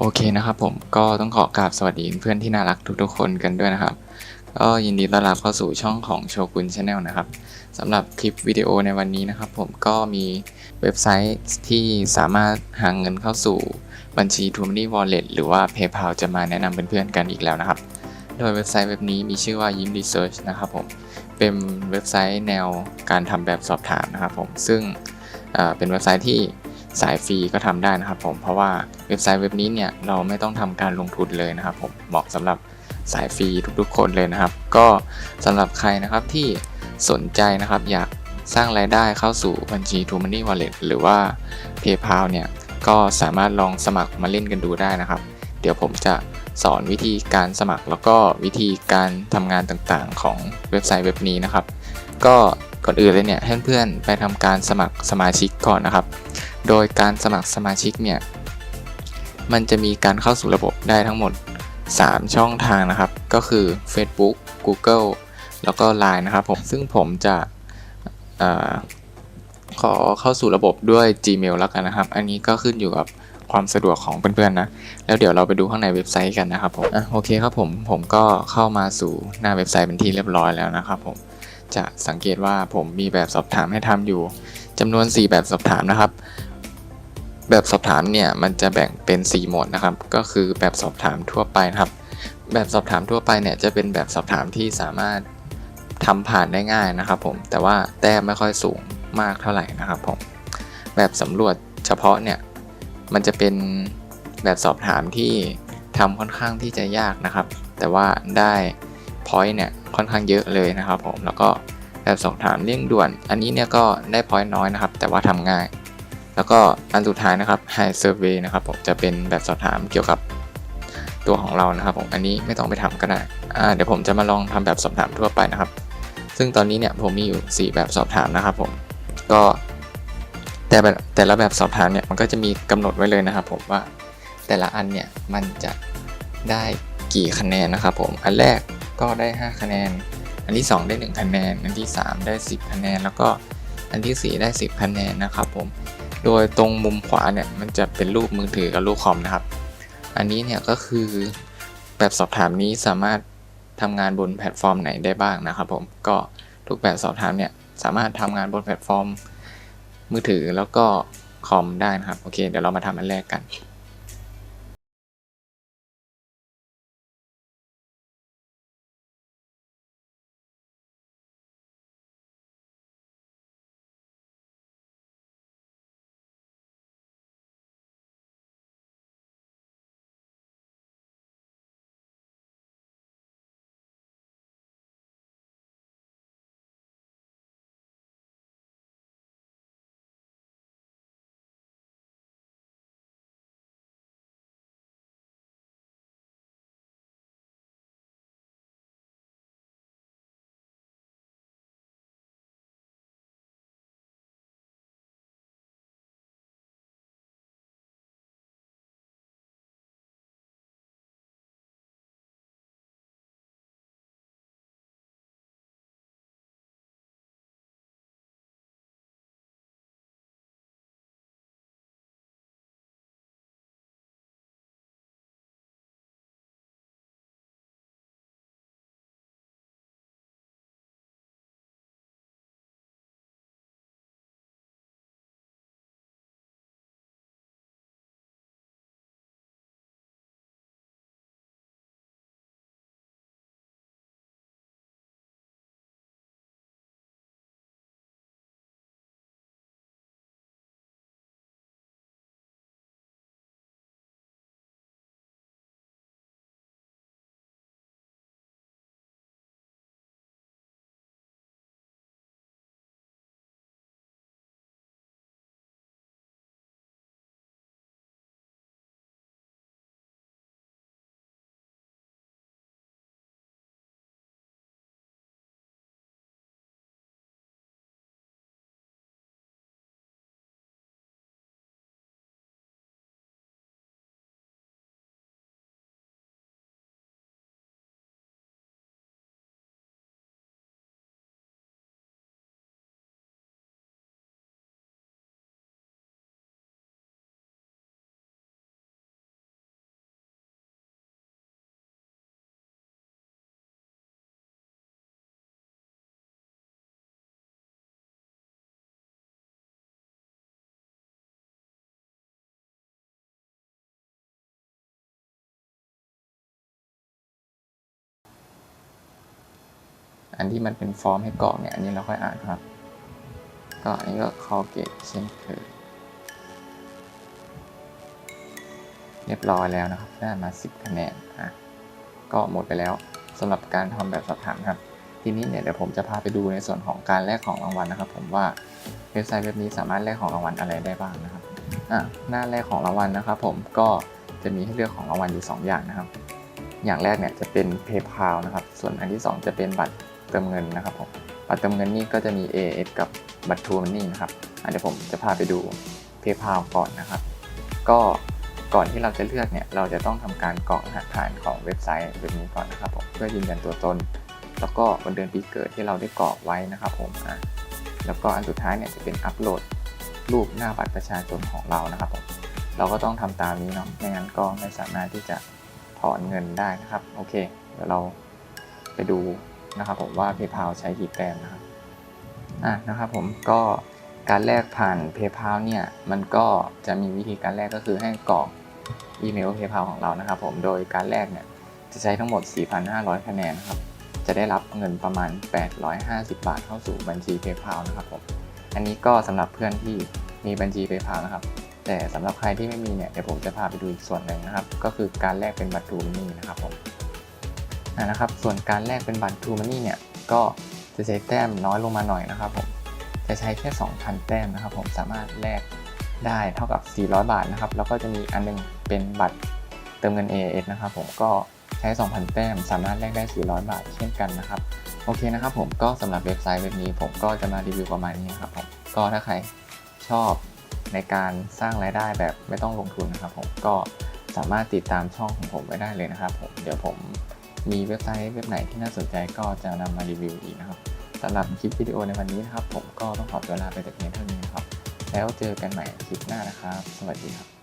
โอเคนะครับผมก็ต้องขอกราบสวัสดีเพื่อนที่น่ารักทุกๆคนกันด้วยนะครับ ก็ยินดีต้อนรับเข้าสู่ช่องของโชกุนชาแนลนะครับสำหรับคลิปวิดีโอในวันนี้นะครับ ผมก็มีเว็บไซต์ที่สามารถหาเงินเข้าสู่บัญชี t ูม n นี่วอลเล็ตหรือว่า PayPal จะมาแนะนำเพื่อนๆกันอีกแล้วนะครับ โดยเว็บไซต์เว็บนี้มีชื่อว่ายิ้ม Research นะครับผมเป็นเว็บไซต์แนวการทำแบบสอบถามนะครับผมซึ่งเป็นเว็บไซต์ที่ สายฟรีก็ทำได้นะครับผมเพราะว่าเว็บไซต์เว็บนี้เนี่ยเราไม่ต้องทำการลงทุนเลยนะครับผมเหมาะสำหรับสายฟรีทุกๆ คนเลยนะครับ ก็สำหรับใครนะครับที่สนใจนะครับอยากสร้างรายได้เข้าสู่บัญชี t ูม n นี่วอลเล็ตหรือว่า PayPal เนี่ยก็สามารถลองสมัครมาเล่นกันดูได้นะครับ เดี๋ยวผมจะสอนวิธีการสมัครแล้วก็วิธีการทำงานต่างๆ ของเว็บไซต์เว็บนี้นะครับ ก็ก่อนอื่นเลยเนี่ยให้เพื่อนๆไปทำการสมัครสมาชิกก่อนนะครับ โดยการสมัครสมาชิกเนี่ยมันจะมีการเข้าสู่ระบบได้ทั้งหมด 3 ช่องทางนะครับ ก็คือ Facebook Google แล้วก็ Line นะครับผมซึ่งผมจะอขอเข้าสู่ระบบด้วย Gmail แล้วกันนะครับ อันนี้ก็ขึ้นอยู่กับความสะดวกของเพื่อนๆนะ แล้วเดี๋ยวเราไปดูข้างในเว็บไซต์กันนะครับผมอะโอเคครับผมผมก็เข้ามาสู่หน้าเว็บไซต์เป็นที่เรียบร้อยแล้วนะครับผมจะสังเกตว่าผมมีแบบสอบถามให้ทำอยู่จำนวน 4 แบบสอบถามนะครับ แบบสอบถามเนี่ยมันจะแบ่งเป็น 4 โหมดนะครับ ก็คือแบบสอบถามทั่วไปนะครับ แบบสอบถามทั่วไปเนี่ยจะเป็นแบบสอบถามที่สามารถทำผ่านได้ง่ายนะครับผม แต่ว่าแต้มไม่ค่อยสูงมากเท่าไหร่นะครับผม แบบสำรวจเฉพาะเนี่ยมันจะเป็นแบบสอบถามที่ทำค่อนข้างที่จะยากนะครับ แต่ว่าได้พอยต์เนี่ยค่อนข้างเยอะเลยนะครับผม แล้วก็แบบสอบถามเร่งด่วน อันนี้เนี่ยก็ได้พอยต์น้อยนะครับ แต่ว่าทำง่าย แล้วก็อันสุดท้ายนะครับ High Survey นะครับผมจะเป็นแบบสอบถามเกี่ยวกับตัวของเรานะครับผมอันนี้ไม่ต้องไปทำก็ได้เดี๋ยวผมจะมาลองทำแบบสอบถามทั่วไปนะครับ ซึ่งตอนนี้เนี่ยผมมีอยู่ 4 แบบสอบถามนะครับผมก็แต่แบบแต่ละแบบสอบถามเนี่ยมันก็จะมีกำหนดไว้เลยนะครับ ผมว่าแต่ละอันเนี่ยมันจะได้กี่คะแนนนะครับผมอันแรกก็ได้ 5 คะแนน อันที่ 2 ได้ 1 คะแนน อันที่ 3 ได้ 10 คะแนน แล้วก็อันทีสี่4 ได้ 10 คะแนนนะครับผม โดยตรงมุมขวาเนี่ยมันจะเป็นรูปมือถือกับรูปคอมนะครับ อันนี้เนี่ยก็คือแบบสอบถามนี้สามารถทำงานบนแพลตฟอร์มไหนได้บ้างนะครับผมก็ทุกแบบสอบถามเนี่ยสามารถทำงานบนแพลตฟอร์ม มือถือแล้วก็คอมได้นะครับ โอเค เดี๋ยวเรามาทำอันแรกกัน อันที่มันเป็นฟอร์มให้กรอกเนี่ย อันนี้เราค่อยอ่านครับ ก็อันนี้ก็คอเกตเช่นเคยเรียบร้อยแล้วนะครับ ได้มา 10 คะแนนอะก็หมดไปแล้วสำหรับการทำแบบสอบถามครับ ทีนี้เนี่ยเดี๋ยวผมจะพาไปดูในส่วนของการแลกของรางวัลนะครับ ผมว่าเว็บไซต์เว็บนี้สามารถแลกของรางวัลอะไรได้บ้างนะครับอะหน้าแรกของรางวัลนะครับผมก็จะมีให้เลือกของรางวัลอยู่ 2 อย่างนะครับ อย่างแรกเนี่ยจะเป็น PayPal นะครับ ส่วนอันที่ 2 จะเป็นบัตร เติมเงินนะครับผมบัตรเติมเงินนี่ก็จะมี AS กับบัตร True Money นะครับเดี๋ยวผมจะพาไปดู PayPal ก่อนนะครับ ก็ก่อนที่เราจะเลือกเนี่ยเราจะต้องทำการกรอกรหัสผ่านของเว็บไซต์เว็บนี้ก่อนนะครับผมเพื่อยืนยันตัวตน แล้วก็วันเดือนปีเกิดที่เราได้กรอกไว้นะครับผมอะแล้วก็อันสุดท้ายเนี่ยจะเป็นอัปโหลดรูปหน้าบัตรประชาชนของเรานะครับผมเราก็ต้องทำตามนี้เนาะไม่งั้นก็ไม่สามารถที่จะถอนเงินได้นะครับ โอเค เดี๋ยวเราไปดู นะครับผมว่า PayPal ใช้กี่แต้มนะครับอะนะครับผมก็การแลกผ่าน PayPal เนี่ยมันก็จะมีวิธีการแลกก็คือให้กรอกอีเมล PayPal ของเรานะครับผมโดยการแลกเนี่ยจะใช้ทั้งหมด 4,500 คะแนนครับจะได้รับเงินประมาณ 850 บาทเข้าสู่บัญชี PayPal นะครับผมอันนี้ก็สำหรับเพื่อนที่มีบัญชี PayPal นะครับ แต่สำหรับใครที่ไม่มีเนี่ยเดี๋ยวผมจะพาไปดูอีกส่วนหนึ่งนะครับ ก็คือการแลกเป็นบัตร True Money นะครับผม นะครับ ส่วนการแลกเป็นบัตร True Money เนี่ยก็จะใช้แต้มน้อยลงมาหน่อยนะครับผม จะใช้แค่ 2,000 แต้มนะครับผม สามารถแลกได้เท่ากับ 400 บาทนะครับ แล้วก็จะมีอันหนึงเป็นบัตรเติมเงิน AAS นะครับผม ก็ใช้ 2,000 แต้ม สามารถแลกได้ 400 บาทเช่นกันนะครับ โอเคนะครับผม ก็สำหรับเว็บไซต์เว็บนี้ผมก็จะมารีวิวประมาณนี้นะครับผม ก็ถ้าใครชอบในการสร้างรายได้แบบไม่ต้องลงทุนนะครับผม ก็สามารถติดตามช่องของผมไว้ได้เลยนะครับผม เดี๋ยวผม มีเว็บไซต์เว็บไหนที่น่าสนใจก็จะนำมารีวิวอีกนะครับสำหรับคลิปวิดีโอในวันนี้นะครับ ผมก็ต้องขอตัวลาไปแต่เพียงเท่านี้นะครับ แล้วเจอกันใหม่คลิปหน้านะครับ สวัสดีครับ